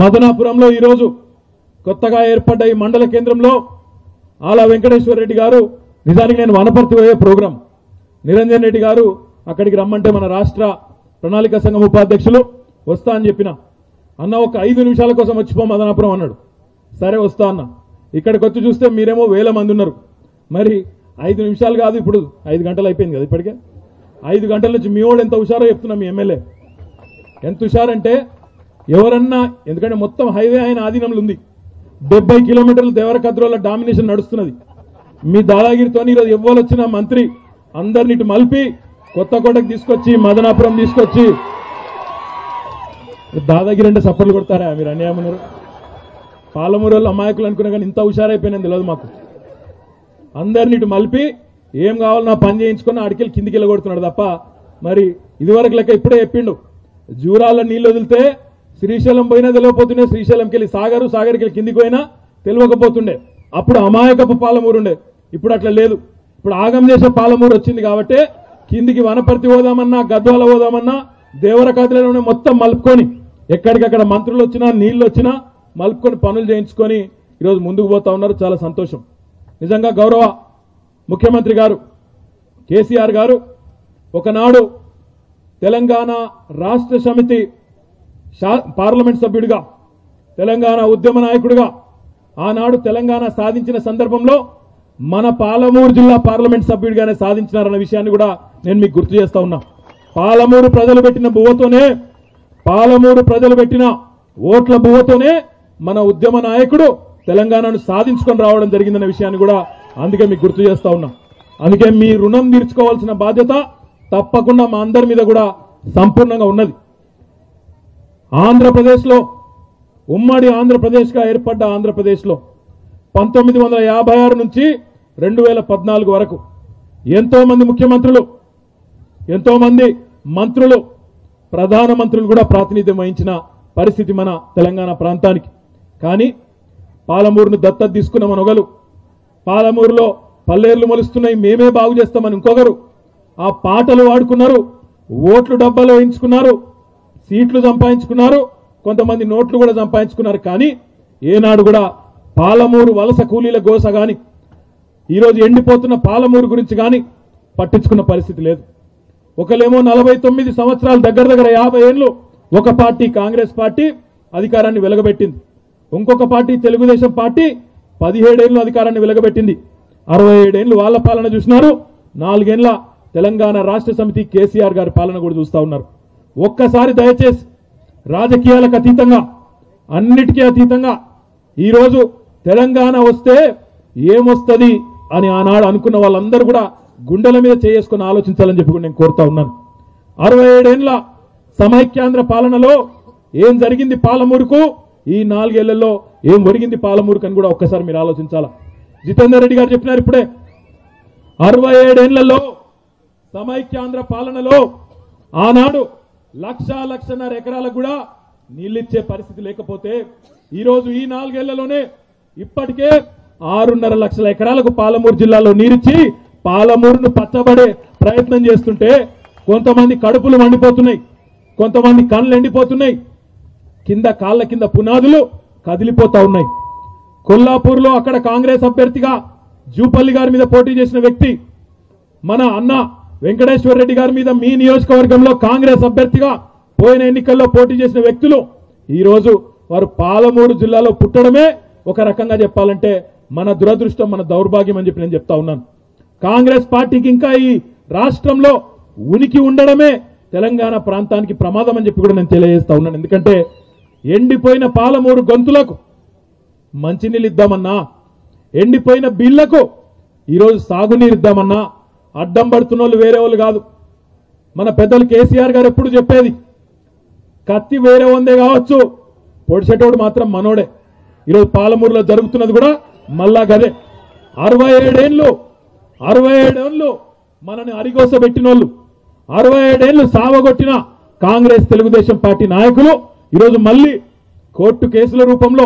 మదనాపురంలో ఈరోజు కొత్తగా ఏర్పడ్డ ఈ మండల కేంద్రంలో ఆల వెంకటేశ్వర రెడ్డి గారు నిజానికి నేను వనపర్తి పోయే ప్రోగ్రాం. నిరంజన్ రెడ్డి గారు అక్కడికి రమ్మంటే మన రాష్ట్ర ప్రణాళిక సంఘం ఉపాధ్యక్షులు వస్తా అని చెప్పిన. అన్న ఒక ఐదు నిమిషాల కోసం వచ్చిపో మదనాపురం అన్నాడు. సరే వస్తా అన్న. ఇక్కడికి వచ్చి చూస్తే మీరేమో వేల మంది ఉన్నారు. మరి ఐదు నిమిషాలు కాదు ఇప్పుడు ఐదు గంటలు అయిపోయింది కదా ఇప్పటికే? ఐదు గంటల నుంచి మీ వాళ్ళు ఎంత హుషారో చెప్తున్నా మీ ఎమ్మెల్యే. ఎంత హుషారంటే ఎవరన్నా ఎందుకంటే మొత్తం హైవే ఆయన ఆధీనంలో ఉంది. డెబ్బై కిలోమీటర్ల దేవరకద్రోల డామినేషన్ నడుస్తున్నది. మీ దాదాగిరితో ఈరోజు ఎవ్వరు వచ్చిన మంత్రి అందరిని ఇటు మలిపి కొత్త కోటకు తీసుకొచ్చి మదనాపురం తీసుకొచ్చి దాదాగిరి అంటే సప్పర్లు కొడతారా? మీరు అన్యాయం ఉన్నారు పాలమూరు వాళ్ళు అమాయకులు అనుకున్నా కానీ ఇంత హుషారైపోయినా తెలియదు మాకు. అందరిని ఇటు మలిపి ఏం కావాలన్నా పని చేయించుకొని అడికెళ్ళి కిందికి వెళ్ళగొడుతున్నాడు తప్ప మరి ఇదివరకు లెక్క ఇప్పుడే చెప్పిండు. జూరాల నీళ్ళు వదిలితే శ్రీశైలం పోయినా తెలియకపోతుండే శ్రీశైలంకి వెళ్ళి సాగరు సాగర్కి వెళ్ళి కిందికి పోయినా తెలియకపోతుండే. అప్పుడు అమాయకపు పాలమూరు ఉండే. ఇప్పుడు అట్లా లేదు. ఇప్పుడు ఆగం చేసే పాలమూరు వచ్చింది కాబట్టి కిందికి వనపర్తి పోదామన్నా గద్వాల పోదామన్నా దేవరకథలోనే మొత్తం మలుపుకొని ఎక్కడికక్కడ మంత్రులు వచ్చినా నీళ్ళు వచ్చినా మలుపుకొని పనులు చేయించుకొని ఈరోజు ముందుకు పోతా ఉన్నారు. చాలా సంతోషం. నిజంగా గౌరవ ముఖ్యమంత్రి గారు కేసీఆర్ గారు ఒకనాడు తెలంగాణ రాష్ట్ర సమితి పార్లమెంట్ సభ్యుడిగా తెలంగాణ ఉద్యమ నాయకుడిగా ఆనాడు తెలంగాణ సాధించిన సందర్భంలో మన పాలమూరు జిల్లా పార్లమెంట్ సభ్యుడిగానే సాధించినారన్న విషయాన్ని కూడా నేను మీకు గుర్తు చేస్తా ఉన్నా. పాలమూరు ప్రజలు పెట్టిన బువ్వతోనే పాలమూరు ప్రజలు పెట్టిన ఓట్ల బువ్వతోనే మన ఉద్యమ నాయకుడు తెలంగాణను సాధించుకొని రావడం జరిగిందన్న విషయాన్ని కూడా అందుకే మీకు గుర్తు చేస్తా ఉన్నా. అందుకే మీ రుణం తీర్చుకోవాల్సిన బాధ్యత తప్పకుండా మా అందరి మీద కూడా సంపూర్ణంగా ఉన్నది. ఆంధ్రప్రదేశ్లో ఉమ్మడి ఆంధ్రప్రదేశ్గా ఏర్పడ్డ ఆంధ్రప్రదేశ్లో పంతొమ్మిది వందల యాభై ఆరు నుంచి రెండు వేల పద్నాలుగు వరకు ఎంతో మంది ముఖ్యమంత్రులు ఎంతో మంది మంత్రులు ప్రధానమంత్రులు కూడా ప్రాతినిధ్యం వహించిన పరిస్థితి మన తెలంగాణ ప్రాంతానికి. కానీ పాలమూరును దత్తత తీసుకున్న మనొగలు పాలమూరులో పల్లేర్లు మొలుస్తున్నాయి మేమే బాగు చేస్తామని ఇంకొకరు. ఆ పాటలు వాడుకున్నారు ఓట్లు డబ్బాలు వేయించుకున్నారు సీట్లు సంపాదించుకున్నారు కొంతమంది నోట్లు కూడా సంపాదించుకున్నారు. కానీ ఏనాడు కూడా పాలమూరు వలస కూలీల గోస కానీ ఈరోజు ఎండిపోతున్న పాలమూరు గురించి కానీ పట్టించుకున్న పరిస్థితి లేదు. ఒకలేమో నలభై తొమ్మిది సంవత్సరాల దగ్గర దగ్గర యాభై ఏళ్ళు ఒక పార్టీ కాంగ్రెస్ పార్టీ అధికారాన్ని వెలగబెట్టింది. ఇంకొక పార్టీ తెలుగుదేశం పార్టీ పదిహేడేళ్ళు అధికారాన్ని వెలగబెట్టింది. అరవై ఏడేళ్ళు వాళ్ళ పాలన చూసినారు. నాలుగేళ్ళ తెలంగాణ రాష్ట్ర సమితి కేసీఆర్ గారి పాలన కూడా చూస్తా ఉన్నారు. ఒక్కసారి దయచేసి రాజకీయాలకు అతీతంగా అన్నిటికీ అతీతంగా ఈరోజు తెలంగాణ వస్తే ఏమొస్తుంది అని ఆనాడు అనుకున్న వాళ్ళందరూ కూడా గుండెల మీద చేసుకుని ఆలోచించాలని చెప్పి నేను కోరుతా ఉన్నాను. అరవై ఏడేళ్ళ సమైక్యాంధ్ర పాలనలో ఏం జరిగింది పాలమూరుకు? ఈ నాలుగేళ్ళలో ఏం ఒరిగింది పాలమూరు కని కూడా ఒక్కసారి మీరు ఆలోచించాలా? జితేందర్ రెడ్డి గారు చెప్పినారు ఇప్పుడే. అరవై ఏడేళ్ళలో సమైక్యాంధ్ర పాలనలో ఆనాడు లక్ష లక్షన్నర ఎకరాలకు కూడా నీళ్ళిచ్చే పరిస్థితి లేకపోతే ఈరోజు ఈ నాలుగేళ్ళలోనే ఇప్పటికే ఆరున్నర లక్షల ఎకరాలకు పాలమూరు జిల్లాలో నీరిచ్చి పాలమూరును పచ్చబడే ప్రయత్నం చేస్తుంటే కొంతమంది కడుపులు మండిపోతున్నాయి. కొంతమంది కళ్ళు ఎండిపోతున్నాయి. కింద కాళ్ళ కింద పునాదులు కదిలిపోతా ఉన్నాయి. కొల్లాపూర్లో అక్కడ కాంగ్రెస్ అభ్యర్థిగా జూపల్లి గారి మీద పోటీ చేసిన వ్యక్తి మన అన్న వెంకటేశ్వర రెడ్డి గారి మీద మీ నియోజకవర్గంలో కాంగ్రెస్ అభ్యర్థిగా పోయిన ఎన్నికల్లో పోటీ చేసిన వ్యక్తులు ఈరోజు వారు పాలమూరు జిల్లాలో పుట్టడమే ఒక రకంగా చెప్పాలంటే మన దురదృష్టం మన దౌర్భాగ్యం అని చెప్పి నేను చెప్తా ఉన్నాను. కాంగ్రెస్ పార్టీకి ఇంకా ఈ రాష్ట్రంలో ఉనికి ఉండడమే తెలంగాణ ప్రాంతానికి ప్రమాదం అని చెప్పి కూడా నేను తెలియజేస్తా ఉన్నాను. ఎందుకంటే ఎండిపోయిన పాలమూరు గొంతులకు మంచినీళ్ళు ఇద్దామన్నా ఎండిపోయిన బిళ్ళకు ఈరోజు సాగునీరు ఇద్దామన్నా అడ్డం పడుతున్న వాళ్ళు వేరే వాళ్ళు కాదు. మన పెద్దలు కేసీఆర్ గారు ఎప్పుడు చెప్పేది కత్తి వేరే ఉందే కావచ్చు పొడిచేటోడు మాత్రం మనోడే. ఈరోజు పాలమూరులో జరుగుతున్నది కూడా మళ్ళా గదే. అరవై ఏడేళ్ళు అరవై ఏడేళ్ళు మనని అరిగోస పెట్టినోళ్ళు అరవై ఏడేళ్ళు సావగొట్టిన కాంగ్రెస్ తెలుగుదేశం పార్టీ నాయకులు ఈరోజు మళ్ళీ కోర్టు కేసుల రూపంలో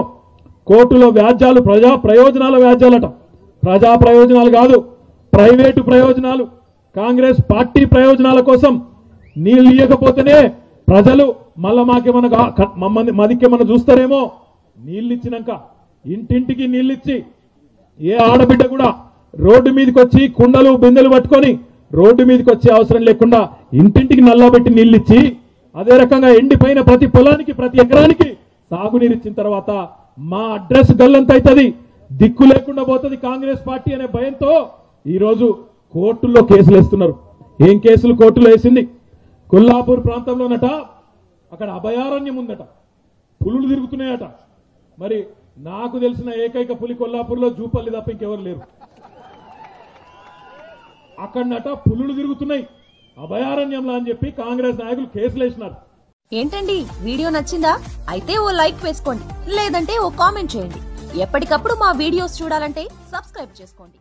కోర్టులో వ్యాజ్యాలు ప్రజా ప్రయోజనాల వ్యాజ్యాలట. ప్రజా ప్రయోజనాలు కాదు ప్రైవేటు ప్రయోజనాలు. కాంగ్రెస్ పార్టీ ప్రయోజనాల కోసం నీళ్ళు ఇవ్వకపోతేనే ప్రజలు మళ్ళా మాకేమన్నా మమ్మల్ని మదికేమన్నా చూస్తారేమో? నీళ్ళు ఇచ్చినాక ఇంటింటికి నీళ్ళు ఇచ్చి ఏ ఆడబిడ్డ కూడా రోడ్డు మీదకి వచ్చి కుండలు బిందెలు పట్టుకొని రోడ్డు మీదకి వచ్చే అవసరం లేకుండా ఇంటింటికి నల్లబెట్టి నీళ్ళిచ్చి అదే రకంగా ఎండిపోయిన ప్రతి పొలానికి ప్రతి ఎకరానికి సాగునీరు ఇచ్చిన తర్వాత మా అడ్రస్ గల్లంత అవుతుంది. దిక్కు లేకుండా పోతుంది కాంగ్రెస్ పార్టీ అనే భయంతో ఈరోజు కోర్టుల్లో కేసులు వేస్తున్నారు. ఏం కేసులు కోర్టులో వేసింది? కొల్లాపూర్ ప్రాంతంలోనట అక్కడ అభయారణ్యం ఉందట. పులులు తిరుగుతున్నాయట. మరి నాకు తెలిసిన ఏకైక పులి కొల్లాపూర్లో జూపల్లి తప్ప ఇంకెవరు లేరు. అక్కడనట పులులు తిరుగుతున్నాయి. అభయారణ్యంలా అని చెప్పి కాంగ్రెస్ నాయకులు కేసులు వేసినారు. ఏంటండి? వీడియో నచ్చిందా? అయితే ఓ లైక్ వేసుకోండి. లేదంటే ఓ కామెంట్ చేయండి. ఎప్పటికప్పుడు మా వీడియోస్ చూడాలంటే సబ్స్క్రైబ్ చేసుకోండి.